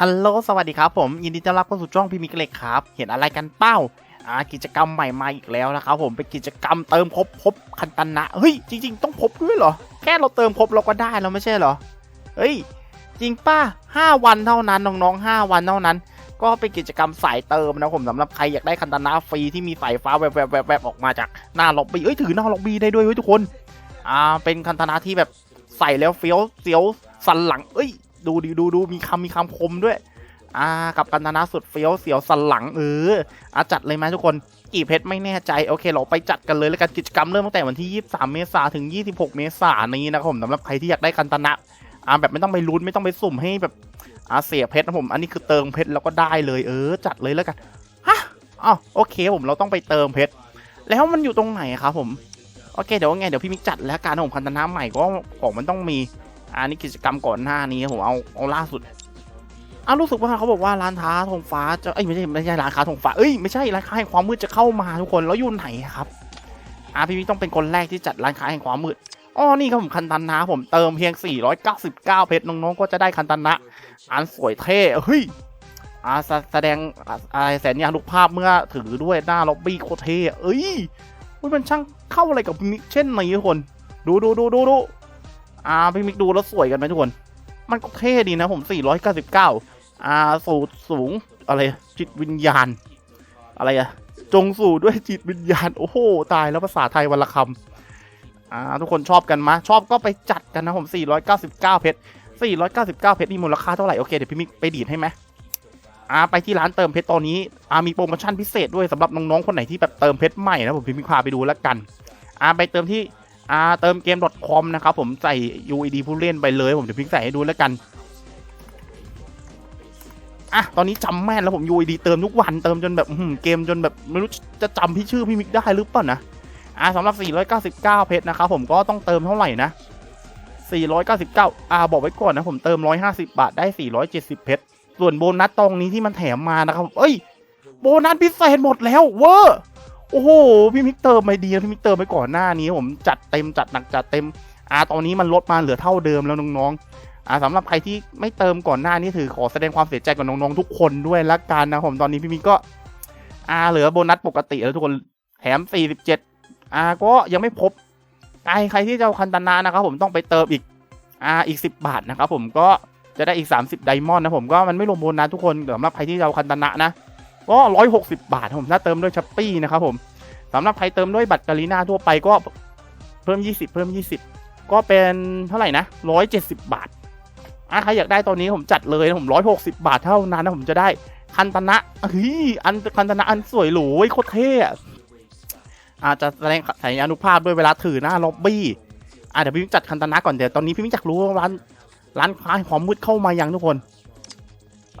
ฮัลโหลสวัสดีครับผม ยินดีต้อนรับเข้าสู่ช่องพิมิกเล็กครับ เห็นอะไรกันเป้าอ่ากิจกรรมใหม่มาอีกแล้วนะครับผมเป็นกิจกรรมเติมครบครบคันตนะเฮ้ยจริง ๆ ต้องครบด้วยเหรอ แค่เราเติมครบเราก็ได้แล้วไม่ใช่เหรอเฮ้ยจริงป้าห้าวันเท่านั้นน้องๆห้าวันเท่านั้น ก็เป็นกิจกรรมสายเติมนะผมสำหรับใครอยากได้คันตนะฟรีที่มีสายฟ้าแวบๆแวบๆออกมาจากหน้าล็อบบี้เอ้ยถือหน้าล็อบบี้ได้ด้วยเว้ยทุกคนอ่าเป็นคันตนะที่แบบใส่แล้วเฟี้ยวเสียวสันหลัง เอ้ย ดูดิดูดูมีคำมีคำคมด้วย อ่า กับคันตนะสุดเฟี้ยวเสียวสันหลังเอออาจัดเลยไหมทุกคนกี่เพชรไม่แน่ใจ โอเค เราไปจัดกันเลยแล้วกันกิจกรรมเริ่มตั้งแต่วันที่ 23 เมษายนถึง 26 เมษายนนี้นะครับผมสำหรับใครที่อยากได้คันตนะอ่าแบบไม่ต้องไปลุ้นไม่ต้องไปสุ่มให้แบบอ่าเสียเพชรนะผมอันนี้คือเติมเพชรแล้วก็ได้เลยเออ จัดเลยแล้วกันฮะอ๋อโอเคผมเราต้องไปเติมเพชรแล้วมันอยู่ตรงไหนครับผมโอเคเดี๋ยวไงเดี๋ยวพี่มิกจัดแล้วการของคันตนะใหม่ก็ของมันต้องมี อันนี้กิจกรรมก่อนหน้านี้ผมเอาเอาล่าสุดอ้าวรู้สึกว่าเขาบอกว่าร้านค้าธงฟ้าจะเอ้ยไม่ใช่ไม่ใช่ร้านค้าธงฟ้าเอ้ยไม่ใช่ร้านค้าแห่งความมืดจะเข้ามาทุกคนแล้วยู่นไหนครับอ่าพี่มิกต้องเป็นคนแรกที่จัดร้านค้าแห่งความมืดอ๋อนี่ครับผมคันตันนะผมเติมเพียง 499 เพชรน้องๆก็จะได้คันตันนะอันสวยเท่เฮ้ยอ่าแสสดงอะไรแสนยานุภาพเมื่อถือด้วยหน้าล็อบบี้โคเท่เอ้ยอุ๊ยมันช่างเข้าอะไรกับมิกเช่นนี้ทุกคน ดูดูดูดูดู อ่าพี่มิกดูแล้วสวยกันไหมทุกคน มันก็เท่ดีนะผม 499อ่าสูตรสูงอะไรจิตวิญญาณ อะไรอะจงสู่ด้วยจิตวิญญาณ โอ้โห ตายแล้วภาษาไทยวันละคำอ่าทุกคนชอบกันมะ ชอบก็ไปจัดกันนะผม 499 เพชร 499 เพชรนี่มูลค่าเท่าไหร่ โอเค เดี๋ยวพี่มิกไปดีดให้ไหมอ่าไปที่ร้านเติมเพชรตอนนี้อ่ามีโปรโมชั่นพิเศษด้วยสำหรับน้องๆคนไหนที่แบบเติมเพชรใหม่นะผมพี่มิกพาไปดูแล้วกันอ่าไปเติมที่ อ่าเติมเกม .com นะครับผมใส่ UID ผู้เล่นไปเลยผมจะพิกใส่ให้ดูแล้วกันอะตอนนี้จำแม่นแล้วผม UID เติมทุกวันเติมจนแบบเกมจนแบบไม่รู้จะจำพี่ชื่อพี่มิกได้หรือเปล่านะอ่าสำหรับ 499 เพชรนะครับผมก็ต้องเติมเท่าไหร่นะ 499 อ่าบอกไว้ก่อนนะผมเติม 150 บาทได้ 470 เพชรส่วนโบนัสตรงนี้ที่มันแถมมานะครับเอ้ย โบนัสพิเศษหมดแล้วเวอร์ โอ้โหพี่มิกเติมไปดีนะพี่มิกเติมไปก่อนหน้านี้ ผมจัดเต็มจัดหนักจัดเต็มอ่าตอนนี้มันลดมาเหลือเท่าเดิมแล้วน้องๆอ่าสำหรับใครที่ไม่เติมก่อนหน้านี้ถือขอแสดงความเสียใจกับน้องๆทุกคนด้วยละกันนะผมตอนนี้พี่มิกก็อ่าเหลือโบนัสปกติแล้วทุกคนแถม 47อ่าก็ยังไม่พบใครใครที่จะเอาคันตนานะครับผมต้องไปเติมอีกอ่าอีก 10 บาทนะครับผมก็จะได้อีก 30 ไดมอนด์นะผมก็มันไม่รวมโบนัสทุกคนสำหรับใครที่จะเอาคันตนะนะ ก็160 บาทผมถ้าเติมด้วยช้อปปี้นะครับผมสำหรับใครเติมด้วยบัตรกาลีนาทั่วไปก็เพิ่ม 20 เพิ่ม 20 ก็เป็นเท่าไหร่นะ 170 บาทอะใครอยากได้ตอนนี้ผมจัดเลยนะผม 160 บาทเท่านั้นนะผมจะได้คันตนะเฮ้ยอันคันตนะอันสวยหรูโคตรเท่อาจจะแสดงสัญญานุภาพด้วยเวลาถือหน้าล็อบบี้อะเดี๋ยวพี่มิกจัดคันตนะก่อนเดี๋ยวตอนนี้พี่มิกอยากรู้ว่าร้านร้านค้าห่งความมืดเข้ามายังทุกคน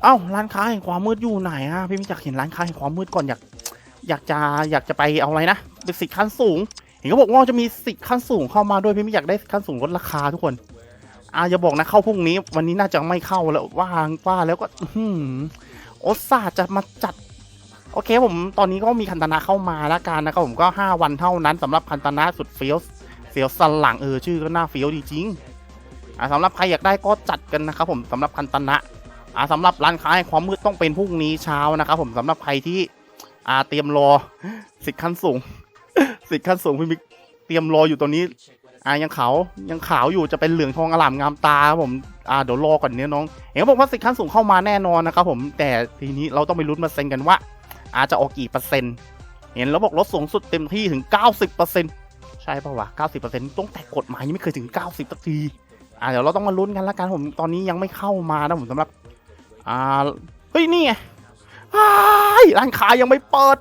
เอ้าร้านค้าแห่งความมืดอยู่ไหนอะพี่มิกอยากเห็นร้านค้าแห่งความมืดก่อนอยากอยากจะอยากจะไปเอาอะไรนะเป็นสิทธิ์ขั้นสูง เห็นเขาบอกว่าจะมีสิทธิ์ขั้นสูงเข้ามาด้วยพี่ไม่อยากได้ขั้นสูงลดราคาทุกคนอ่าอย่าบอกนะเข้าพรุ่งนี้ วันนี้น่าจะไม่เข้าแล้วว่างว่าแล้วก็อื้อหือโอซาจะมาจัด โอเคผมตอนนี้ก็มีคันตนาเข้ามาแล้วกันนะครับผมก็ 5 วันเท่านั้นสำหรับคันตนาสุดเฟี้ยวเฟี้ยวสลังเออชื่อก็น่าเฟี้ยวดีจริงอ่าสำหรับใครอยากได้ก็จัดกันนะครับผมสำหรับคันตนะ อ่าสำหรับร้านค้าให้ความมืดต้องเป็นพรุ่งนี้เช้านะครับผมสำหรับใครที่อ่าเตรียมรอสิทธิ์ขั้นสูงสิทธิ์ขั้นสูงพี่มิกเตรียมรออยู่ตรงนี้อ่ายังขาวยังขาวอยู่จะเป็นเหลืองทองอลามงามตาครับผมอ่าเดี๋ยวรอก่อนเนี้ยน้องเห็นเขาบอกว่าสิทธิ์ขั้นสูงเข้ามาแน่นอนนะครับผมแต่ทีนี้เราต้องไปลุ้นมาเซ็นกันว่า อาจจะออกกี่เปอร์เซ็นต์เห็นแล้วบอกลดสูงสุดเต็มที่ถึง 90เปอร์เซ็นใช่ป่าวะ90เปอร์เซ็นต์ต้องแต่กฎหมายยังไม่เคยถึง 90สักทีอ่าเดี๋ยวเราต้องมาลุ้นกันละกันผมตอนนี้ยังไม่เข้ามานะผมสำหรับ อ่าเฮ้ย นี่ไงร้านค้ายังไม่เปิด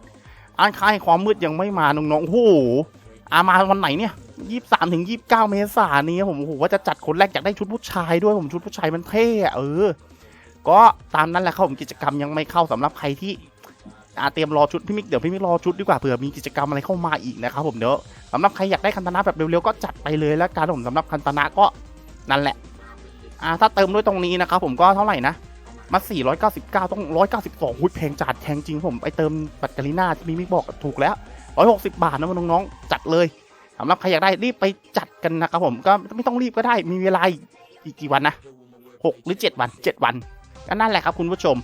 ร้านค้าแห่งความมืดยังไม่มาน้องๆโอ้โหอามาวันไหนเนี่ยยี่สามถึงยี่บเก้าเมษายนนี้ผมโอ้โหว่าจะจัดคนแรกอยากได้ชุดผู้ชายด้วยผมชุดผู้ชายมันเท่เออ ก็ตามนั้นแหละครับผมกิจกรรมยังไม่เข้าสำหรับใครที่อาเตรียมรอชุดพี่มิกเดี๋ยวพี่มิกรอชุดดีกว่าเผื่อมีกิจกรรมอะไรเข้ามาอีกนะครับผมเดี๋ยวสำหรับใครอยากได้คันตนาแบบเร็วๆก็จัดไปเลยแล้วกันผมสำหรับคันตนาก็นั่นแหละอ่าถ้าเติมด้วยตรงนี้นะครับผมก็เท่าไหร่นะ มา 499 ต้อง 192หุ้ยแพงจัดแพงจริงผมไปเติมบัตรกาลิน่าที่มีมิกบอกถูกแล้ว 160 บาทนะน้องๆ จัดเลยสำหรับใครอยากได้รีบไปจัดกันนะครับผมก็ไม่ต้องรีบก็ได้มีเวลาอีกกี่วันนะ6หรือ 7 วัน 7 วันก็นั่นแหละครับคุณผู้ชม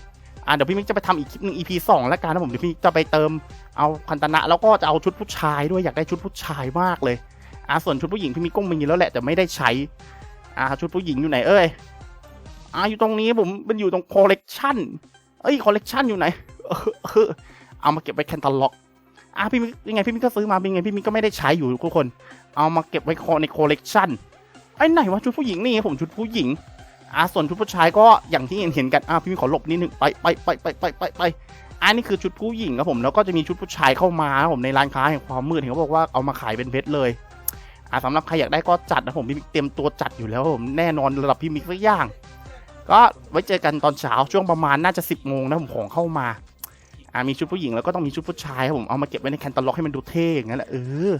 อ่าเดี๋ยวพี่มิกจะไปทำอีกคลิปหนึ่ง EP สองแล้วกันนะผมเดี๋ยวพี่จะไปเติมเอาคันตนะแล้วก็จะเอาชุดผู้ชายด้วยอยากได้ชุดผู้ชายมากเลยอ่าส่วนชุดผู้หญิงพี่มิกก็มีแล้วแหละแต่ไม่ได้ใช้อ่าชุดผู้หญิงอยู่ไหนเอ้ย อ่าอยู่ตรงนี้ผมมันอยู่ตรงคอลเลกชันเอ้ยคอลเลกชันอยู่ไหนเออเอามาเก็บไว้แคนตาล็อกอ่าพี่มิกยังไงพี่มิกก็ซื้อมาเป็นไงพี่มิกก็ไม่ได้ใช้อยู่ทุกคน เอามาเก็บไว้คอในคอลเลกชันไอ้ไหนวะชุดผู้หญิงนี่ผมชุดผู้หญิงอ่าส่วนชุดผู้ชายก็อย่างที่เห็นเห็นกันอ่าพี่มีขอหลบนิดนึงไปไปไปไปไปไปไปอันนี้คือชุดผู้หญิงครับผมแล้วก็จะมีชุดผู้ชายเข้ามาครับผมในร้านค้าแห่งความมืดเห็นเขาบอกว่าเอามาขายเป็นเพชรเลยอ่าสำหรับใครอยากได้ก็จัดนะผมพี่มิกเตรียมตัวจัดอยู่แล้วผมแน่นอนระดับพี่มิกสักอย่าง ก็ไว้เจอกันตอนเช้าช่วงประมาณน่าจะ 10บโมงนะผมของเข้ามาอ่ามีชุดผู้หญิงแล้วก็ต้องมีชุดผู้ชายครับผมเอามาเก็บไว้ในแคนตาล็อกให้มันดูเท่อย่างนั้นแหละเออ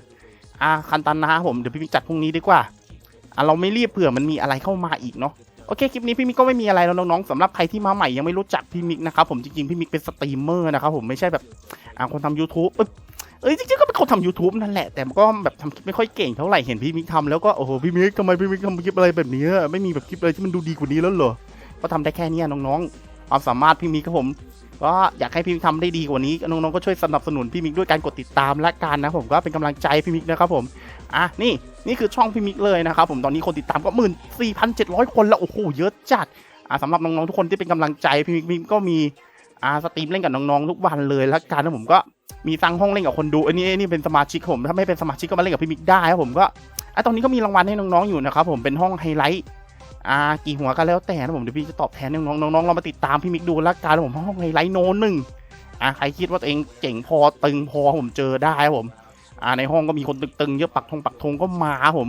อ่าคันตานาครับผมเดี๋ยวพี่มิกจัดพรุ่งนี้ดีกว่าอ่าเราไม่รีบเผื่อมันมีอะไรเข้ามาอีกเนาะโอเคคลิปนี้พี่มิกก็ไม่มีอะไรแล้วน้องๆสำหรับใครที่มาใหม่ยังไม่รู้จักพี่มิกนะครับผมจริงๆพี่มิกเป็นสตรีมเมอร์นะครับผมไม่ใช่แบบอ่าคนทำ YouTube เอ้ยจริงๆก็เป็นคนทำ YouTube นั่นแหละแต่ก็แบบทำคลิปไม่ค่อยเก่งเท่าไหร่เห็นพี่มิกทำแล้วก็โอ้โหพี่มิกทำไมพี่มิกทำคลิปอะไรแบบนี้ไม่มีแบบคลิปอะไรที่มันดูดีกว่านี้แล้วเหรอ ก็ทำได้แค่เนี้ยน้องๆความสามารถพี่มิกครับผม ก็อยากให้พี่มิกทำได้ดีกว่านี้น้องๆก็ช่วยสนับสนุนพี่มิกด้วยการกดติดตามและกันนะผมก็เป็นกำลังใจพี่มิกนะครับผมอะนี่นี่คือช่องพี่มิกเลยนะครับผมตอนนี้คนติดตามก็หมื่นสี่พันเจ็ดร้อยคนแล้วโอ้โหเยอะจัดอ่าสำหรับน้องๆทุกคนที่เป็นกำลังใจพี่มิกมิกก็มีอ่าสตรีมเล่นกับน้องๆทุกวันเลยแล้วกันนะผมก็มีตั้งห้องเล่นกับคนดูอันนี้นนี้เป็นสมาชิกผมถ้าไม่เป็นสมาชิกก็มาเล่นกับพี่มิกได้ครับผมก็อะตอนนี้ก็มีรางวัลให้น้องๆอยู่นะครับผมเป็นห้องไฮไลท์ อ่ากี่หัวก็แล้วแต่นะผมเดี๋ยวพี่จะตอบแทนน้องๆน้องๆเรามาติดตามพี่มิกดูล้วกันผมห้องไฮไลท์โนนหนึ่งอ่าใครคิดว่าตัวเองเจ๋งพอตึงพอผมเจอได้ผมอ่าในห้องก็มีคนตึงๆเยอะปักธงปักธงก็มาผม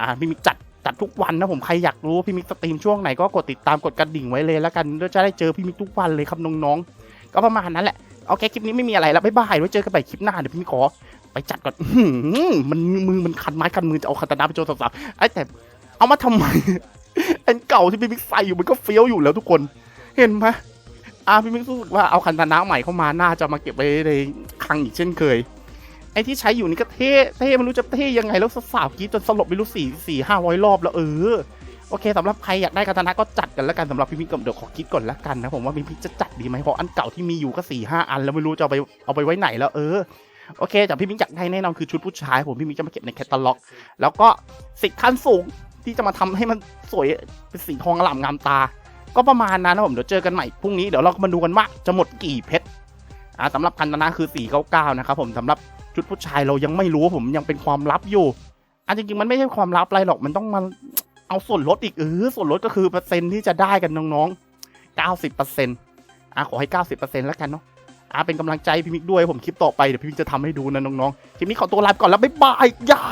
อ่าพี่มิกจัดจัดทุกวันนะผมใครอยากรู้พี่มิกสตรีมช่วงไหนก็กดติดตามกดกระดิ่งไว้เลยแล้วกันเพื่อจะได้เจอพี่มิกทุกวันเลยครับน้องๆก็ประมาณนั้นแหละโอเคคลิปนี้ไม่มีอะไรแล้วบ๊ายบายไว้เจอกันใหม่คลิปหน้าเดี๋ยวพี่มิกขอไปจัดก่อนมันมือมันคันไม้คันมือจะเอาคาตานาไปโจนสาวๆไอ้แต่เอามาทำไม อันเก่าที่พี่มิกใส่อยู่มันก็เฟี้ยวอยู่แล้วทุกคน เห็นไหมอ่าพี่มิกรู้สึกว่าเอาคันตานาใหม่เข้ามาน่าจะมาเก็บไว้ในคลังอีกเช่นเคย ไอ้ที่ใช้อยู่นี่ก็เท่เท่ไม่รู้จะเท่ยังไงแล้วสาวกรีดจนสลบไม่รู้สี่สี่ห้าร้อยรอบแล้วเออโอเคสำหรับใครอยากได้คาตานะก็จัดกันแล้วกันสำหรับพี่มิกกับเดี๋ยวขอคิดก่อนแล้วกันนะผมว่าพี่มิกจะจัดดีไหมเพราะอันเก่าที่มีอยู่ก็สี่ห้าอันแล้วไม่รู้จะเอาไปเอาไปไว้ไหนแล้วเออโอเคแต่พี่มิกอยากได้แน่นอนคือชุดผู้ชายผมพี่มิกจะมาเก็บในแคตตาล็อก แล้วก็สิทธิ์ขั้นสูงที่จะมาทำให้มัน สวยเป็นสีทองอล่ามงามตา ก็ประมาณนั้นนะผมเดี๋ยวเจอกันใหม่พรุ่งนี้เดี๋ยวเรามาดูกันว่าจะหมดกี่เพชรอ่าสำหรับคันตานะคือ 499 นะครับผมสำหรับชุดผู้ชายเรายังไม่รู้ผมยังเป็นความลับอยู่อันจริงๆมันไม่ใช่ความลับอะไรหรอกมันต้องมาเอาส่วนลดอีกเออส่วนลดก็คือเปอร์เซ็นต์ที่จะได้กันน้องๆ 90%อะขอให้ 90%แล้วกันเนาะอะเป็นกำลังใจพี่มิกด้วยผมคลิปต่อไปเดี๋ยวพี่มิกจะทำให้ดูนะน้องๆคลิปนี้ขอตัวลาไปก่อนแล้วบ๊ายบายยา